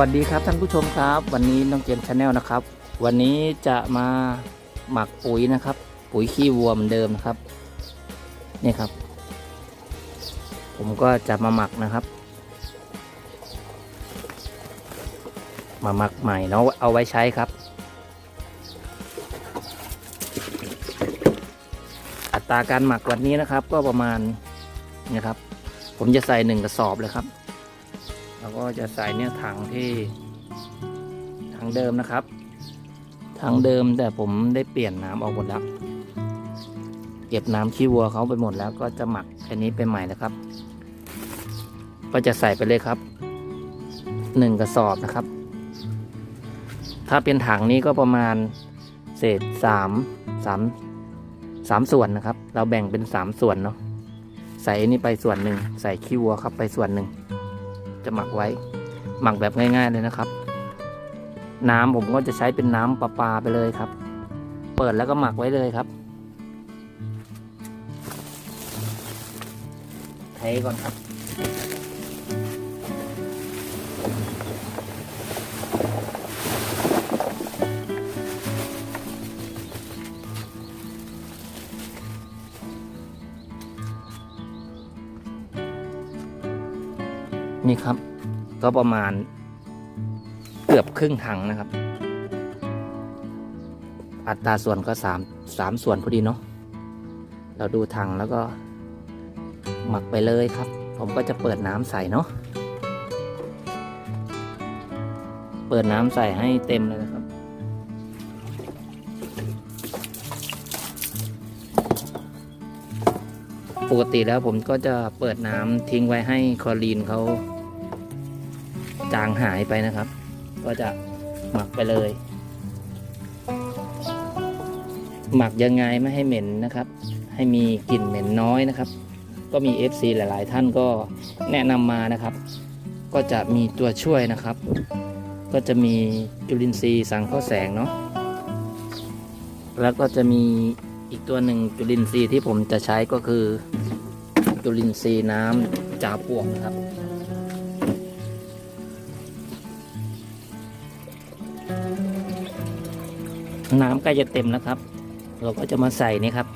วัสดีครับท่านผู้ชมครับ วันนี้น้องเจมชาแนลนะครับ วันนี้จะมาหมักปุ๋ยนะครับ ปุ๋ยขี้วัวเหมือนเดิมนะครับนี่ครับ ผมก็จะมาหมักนะครับ มาหมักใหม่เนาะเอาไว้ใช้ครับ อัตราการหมักวันนี้นะครับ ก็ประมาณนี่ครับ ผมจะใส่หนึ่งกระสอบเลยครับ แล้วก็จะใส่เนี่ยถังที่ถังเดิมนะครับถังเดิมแต่ผมได้เปลี่ยนน้ำออกหมดแล้ว เก็บน้ำขี้วัวเขาไปหมดแล้วก็จะหมักแค่นี้เป็นใหม่นะครับ ก็จะใส่ไปเลยครับหนึ่งกระสอบนะครับ ถ้าเป็นถังนี้ก็ประมาณเศษสามสามสามส่วนนะครับ เราแบ่งเป็นสามส่วนเนาะใส่อันนี้ไปส่วนหนึ่งใส่ขี้วัวครับไปส่วนหนึ่ง จะหมักไว้ หมักแบบง่าย ๆเลยนะครับ น้ำผมก็จะใช้เป็นน้ำประปาไปเลยครับ เปิดแล้วก็หมักไว้เลยครับเทก่อนครับ นี่ครับ ก็ประมาณเกือบครึ่งถังนะครับ อัตราส่วนก็สามสามส่วนพอดีเนาะเราดูถังแล้วก็หมักไปเลยครับ ผมก็จะเปิดน้ำใส่เนาะเปิดน้ำใส่ให้เต็มเลยนะครับ ปกติแล้วผมก็จะเปิดน้ำทิ้งไว้ให้คลอรีนเขา จางหายไปนะครับ ก็จะหมักไปเลย หมักยังไงไม่ให้เหม็นนะครับ ให้มีกลิ่นเหม็นน้อยนะครับ ก็มี FC หลาย ๆ ท่านก็แนะนำมานะครับ ก็จะมีตัวช่วยนะครับ ก็จะมีจุลินทรีย์สังเคราะห์แสงเนาะแล้วก็จะมีอีกตัวหนึ่งจุลินทรีย์ที่ผมจะใช้ก็คือ จุลินทรีย์น้ำจาปวกนะครับ น้ำใกล้จะเต็มแล้วครับ เราก็จะมาใส่นี่ครับ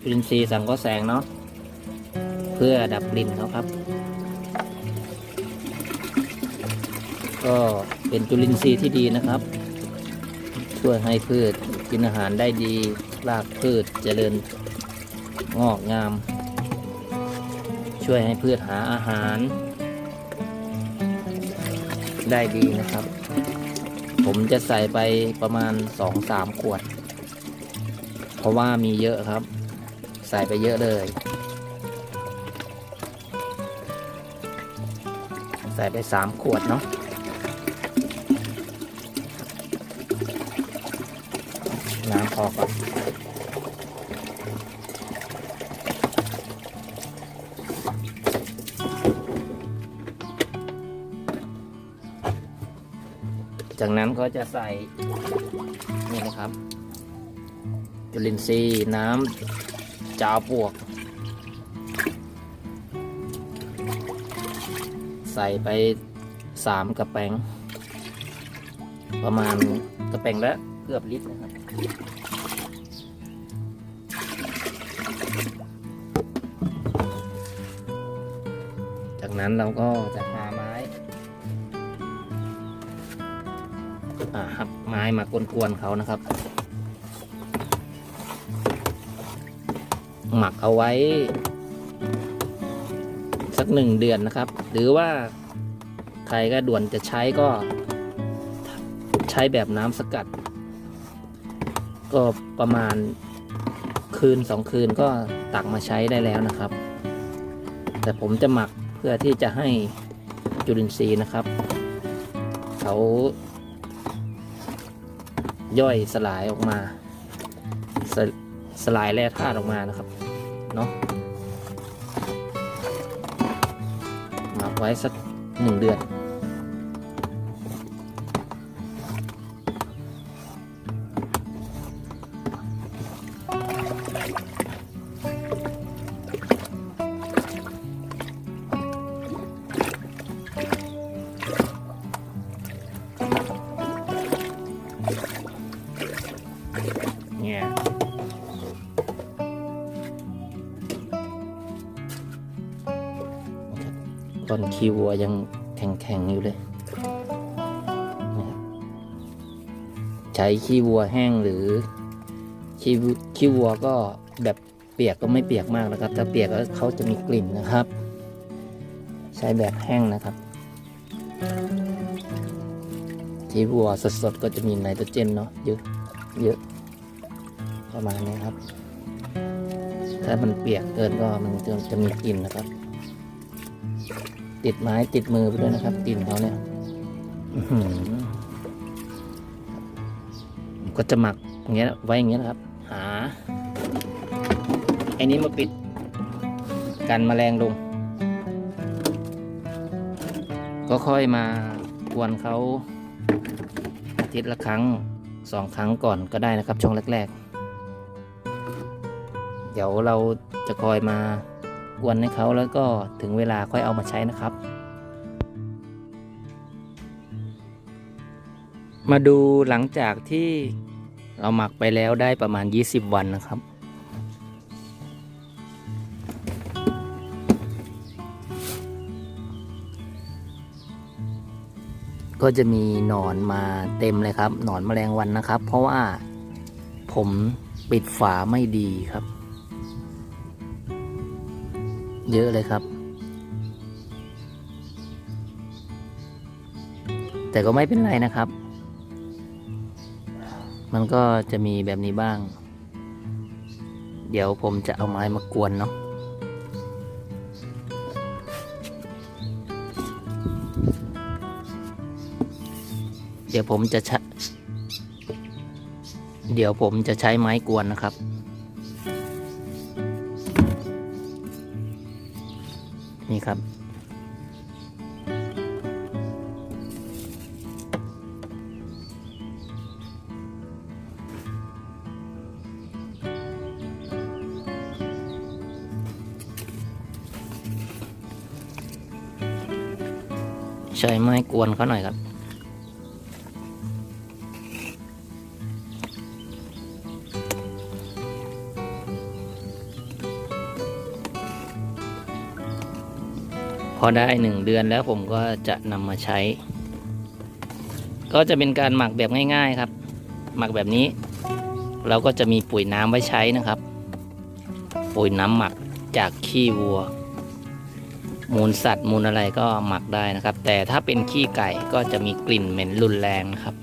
จุลินทรีย์สังเคราะห์แสงเนาะเพื่อดับกลิ่นเขาครับ ก็เป็นจุลินทรีย์ที่ดีนะครับ ช่วยให้พืชกินอาหารได้ดีรากพืชเจริญงอกงาม ช่วยให้พืชหาอาหาร ได้ดีนะครับ ผมจะใส่ไปประมาณสองสามขวด เพราะว่ามีเยอะครับ ใส่ไปเยอะเลย ใส่ไปสามขวดเนาะน้ำพอก่อน จากนั้นก็จะใส่นี่นะครับ จุลินทรีย์น้ำจาวปวก ใส่ไปสามกระแปงประมาณกระแปงละเกือบลิตรนะครับ จากนั้นเราก็จะ ไม้มากวนๆเขานะครับ หมักเอาไว้ สักหนึ่งเดือนนะครับ หรือว่าใครก็ด่วนจะใช้ก็ใช้แบบน้ำสกัด ก็ประมาณคืนสองคืนก็ตักมาใช้ได้แล้วนะครับ แต่ผมจะหมักเพื่อที่จะให้จุลินทรีย์นะครับ เขา ย่อยสลายออกมาสสลายแร่ธาตุออกมานะครับเนาะหมักไว้สักหนึ่งเดือนต้น ขี้วัวยังแข็งๆอยู่เลยใช้ขี้วัวแห้งหรือขี้วัวขี้วัวก็แบบเปียกก็ไม่เปียกมากนะครับ ถ้าเปียกแล้วเขาจะมีกลิ่นนะครับ ใช้แบบแห้งนะครับขี้วัวสดๆก็จะมีไนโตรเจนเนาะเยอะเยอะประมาณนี้ครับ ถ้ามันเปียกเกินก็มันจะจะมีกลิ่นนะครับ ติดไม้ติดมือไปด้วยนะครับกลิ่นเขาเนี่ยก็จะหมักอย่างเงี้ยไว้อย่างเงี้ยนะครับ หาไอ้นี้มาปิด กันแมลงลง ก็ค่อยมากวนเขาอาทิตย์ละครั้งสองครั้งก่อนก็ได้นะครับช่วงแรก ๆ เดี๋ยวเราจะคอยมา กวนให้เขาแล้วก็ถึงเวลาค่อยเอามาใช้นะครับ มาดูหลังจากที่เราหมักไปแล้วได้ประมาณ 20 วันนะครับ ก็จะมีหนอนมาเต็มเลยครับ หนอนแมลงวันนะครับ เพราะว่าผมปิดฝาไม่ดีครับ เยอะเลยครับ แต่ก็ไม่เป็นไรนะครับ มันก็จะมีแบบนี้บ้าง เดี๋ยวผมจะเอาไม้มากวนเนาะเดี๋ยวผมจะใช้เดี๋ยวผมจะใช้ไม้กวนนะครับ นี่ครับ ใช้ไม้กวนเขาหน่อยครับ อได้หนึ่งเดือนแล้วผมก็จะนำมาใช้ ก็จะเป็นการหมักแบบง่าย ๆครับ หมักแบบนี้ เราก็จะมีปุ๋ยน้ำไว้ใช้นะครับ ปุ๋ยน้ำหมักจากขี้วัว มูลสัตว์มูลอะไรก็หมักได้นะครับ แต่ถ้าเป็นขี้ไก่ก็จะมีกลิ่นเหม็นรุนแรงนะครับ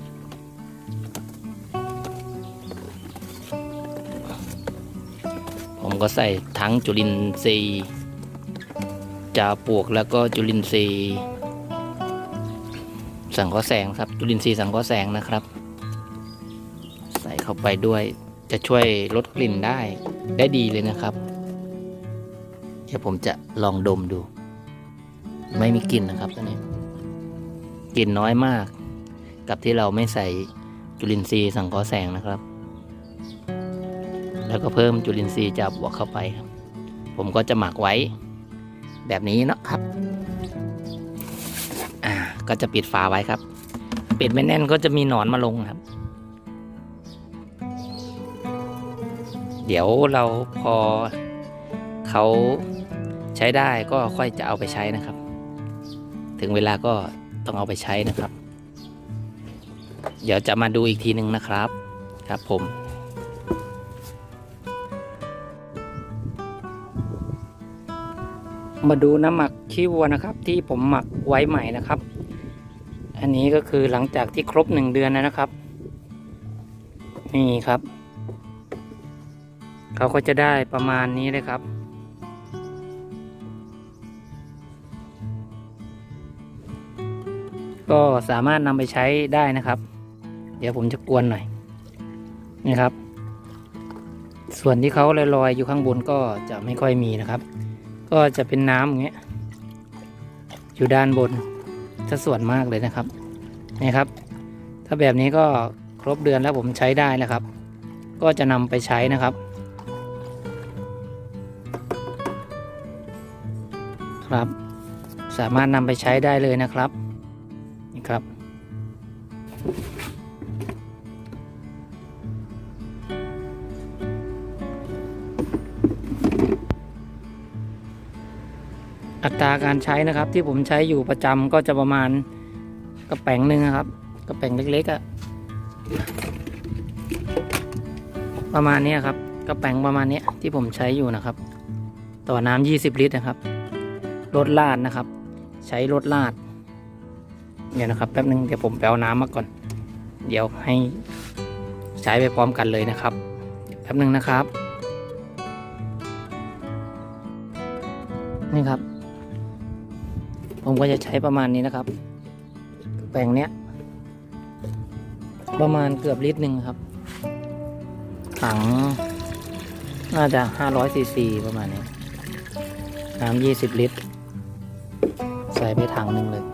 ผมก็ใส่ทั้งจุลินทรีย์าปวกแล้วก็จุลินทรีย์ สังเคราะห์แสงครับ จุลินทรีย์สังเคราะห์แสงนะครับ ใส่เข้าไปด้วยจะช่วยลดกลิ่นได้ได้ดีเลยนะครับ เดี๋ยวผมจะลองดมดู ไม่มีกลิ่นนะครับตอนนี้กลิ่นน้อยมาก กับที่เราไม่ใส่จุลินทรีย์สังเคราะห์แสงนะครับ แล้วก็เพิ่มจุลินทรีย์จาบวกเข้าไปครับ ผมก็จะหมักไว้ แบบนี้นะครับ อ่า ก็จะปิดฝาไว้ครับ ปิดไม่แน่นก็จะมีหนอนมาลงครับ เดี๋ยวเราพอเขาใช้ได้ก็ค่อยจะเอาไปใช้นะครับ ถึงเวลาก็ต้องเอาไปใช้นะครับ เดี๋ยวจะมาดูอีกทีหนึ่งนะครับ ครับผม มาดูน้ำหมักขี้วัวนะครับ ที่ผมหมักไว้ใหม่นะครับ อันนี้ก็คือหลังจากที่ครบหนึ่งเดือนแล้วนะครับ นี่ครับ เขาก็จะได้ประมาณนี้เลยครับ ก็สามารถนำไปใช้ได้นะครับ เดี๋ยวผมจะกวนหน่อย นี่ครับ ส่วนที่เขาลอยๆอยู่ข้างบนก็จะไม่ค่อยมีนะครับ ก็จะเป็นน้ำอย่างเงี้ยอยู่ด้านบนจะส่วนมากเลยนะครับนี่ครับ ถ้าแบบนี้ก็ครบเดือนแล้วผมใช้ได้แล้วครับ ก็จะนำไปใช้นะครับ ครับ สามารถนำไปใช้ได้เลยนะครับนี่ครับ อัตราการใช้นะครับ ที่ผมใช้อยู่ประจำก็จะประมาณกระแป๋งหนึ่งนะครับ กระแป๋งเล็กๆอะประมาณนี้ครับ กระแป๋งประมาณนี้ที่ผมใช้อยู่นะครับ ต่อน้ำ20 ลิตรนะครับรถลาดนะครับ ใช้รถลาดเดี๋ยนะครับแป๊บนึงเดี๋ยวผมไปเอาน้ำมาก่อน เดี๋ยวให้ใช้ไปพร้อมกันเลยนะครับแป๊บนึงนะครับนี่ครับ ผมก็จะใช้ประมาณนี้นะครับ แปลงเนี้ย ประมาณเกือบลิตรหนึ่งครับ ถัง น่าจะ500ซีซีประมาณนี้น้ำ20ลิตร ใส่ไปถังหนึ่งเลย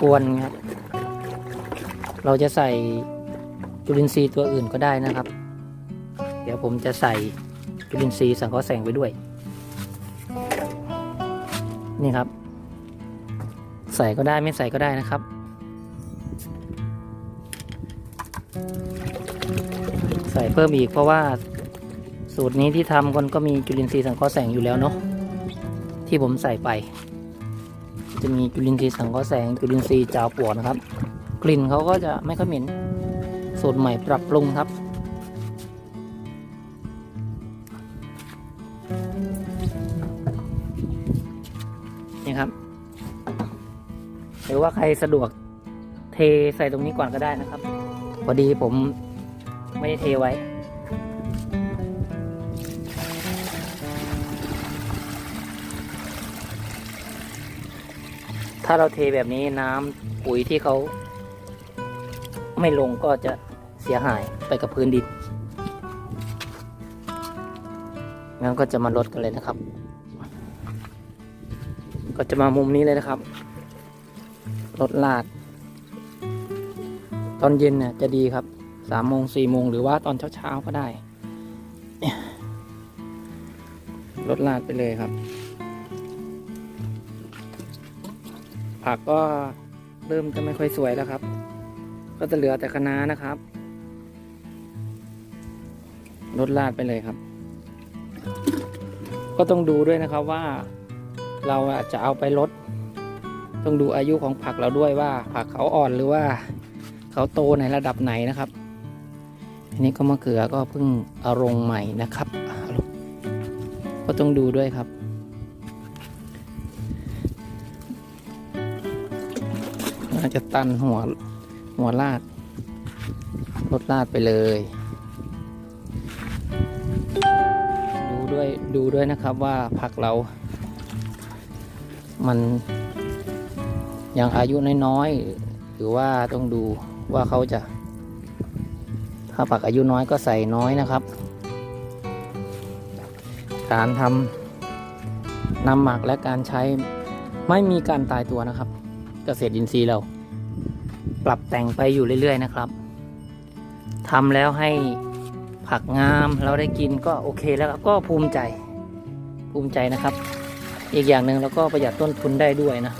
กวนๆครับ เราจะใส่จุลินทรีย์ตัวอื่นก็ได้นะครับ เดี๋ยวผมจะใส่จุลินทรีย์สังเคราะห์แสงไปด้วย นี่ครับ ใส่ก็ได้ไม่ใส่ก็ได้นะครับ ใส่เพิ่มอีกเพราะว่าสูตรนี้ที่ทำกันก็มีจุลินทรีย์สังเคราะห์แสงอยู่แล้วเนาะที่ผมใส่ไป จะมีจุลินทรีย์สังเคราะห์แสงจุลินทรีย์จาวปวกนะครับ กลิ่นเขาก็จะไม่ค่อยเหม็นสูตรใหม่ปรับปรุงครับ ครับ หรือว่าใครสะดวกเทใส่ตรงนี้ก่อนก็ได้นะครับ พอดีผมไม่ได้เทไว้ ถ้าเราเทแบบนี้น้ำปุ๋ยที่เขาไม่ลงก็จะเสียหายไปกับพื้นดินงั้นก็จะมาลดกันเลยนะครับ ก็จะมามุมนี้เลยนะครับ รถลาด ตอนเย็นเนี่ยจะดีครับสามโมงสี่โมงหรือว่าตอนเช้าๆก็ได้ รถลาดไปเลยครับ ผักก็เริ่มจะไม่ค่อยสวยแล้วครับ ก็จะเหลือแต่คะน้านะครับรถลาดไปเลยครับ ก็ต้องดูด้วยนะครับว่า เราอะจะเอาไปลด ต้องดูอายุของผักเราด้วยว่า ผักเขาอ่อนหรือว่าเขาโตในระดับไหนนะครับ อันนี้ก็มะเขือก็เพิ่งอาลงใหม่นะครับ ก็ต้องดูด้วยครับน่าจะตันหัวหัวลาดลดลาดไปเลย ดูด้วยดูด้วยนะครับว่าผักเรา มันยังอายุน้อยๆหรือว่าต้องดูว่าเขาจะ ถ้าผักอายุน้อยก็ใส่น้อยนะครับ การทำนำหมักและการใช้ไม่มีการตายตัวนะครับ เกษตรอินทรีย์เรา ปรับแต่งไปอยู่เรื่อยๆนะครับทำแล้วให้ผักงามเราได้กินก็โอเคแล้วก็ภูมิใจภูมิใจนะครับ อีกอย่างหนึ่งเราก็ประหยัดต้นทุนได้ด้วยนะ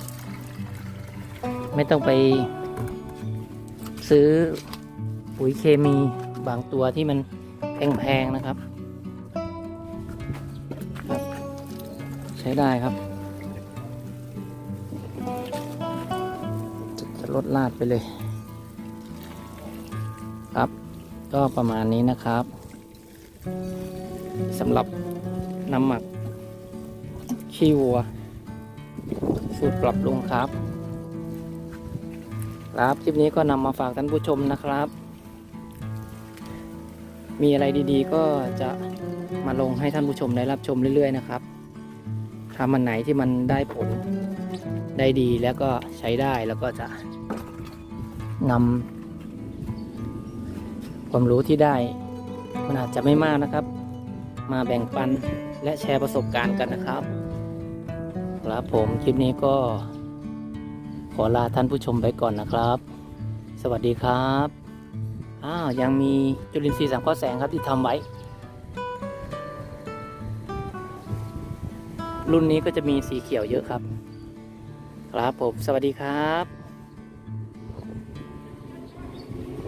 ไม่ต้องไปซื้อปุ๋ยเคมีบางตัวที่มันแพงๆนะครับ ใช้ได้ครับ จะลดลาดไปเลย ครับ ก็ประมาณนี้นะครับสำหรับน้ำหมัก ขี้วัว สูตรปรับปรุงครับ ครับคลิปนี้ก็นำมาฝากท่านผู้ชมนะครับ มีอะไรดีๆ ก็จะมาลงให้ท่านผู้ชมได้รับชมเรื่อยๆนะครับถ้ามันไหนที่มันได้ผลได้ดีแล้วก็ใช้ได้แล้วก็จะนำความรู้ที่ได้มันอาจจะไม่มากนะครับ มาแบ่งปันและแชร์ประสบการณ์กันนะครับ ครับผมคลิปนี้ก็ขอลาท่านผู้ชมไปก่อนนะครับ สวัสดีครับอ้าวยังมีจุลินทรีย์สังเคราะห์แสงครับที่ทำไว้ รุ่นนี้ก็จะมีสีเขียวเยอะครับ ครับผมสวัสดีครับ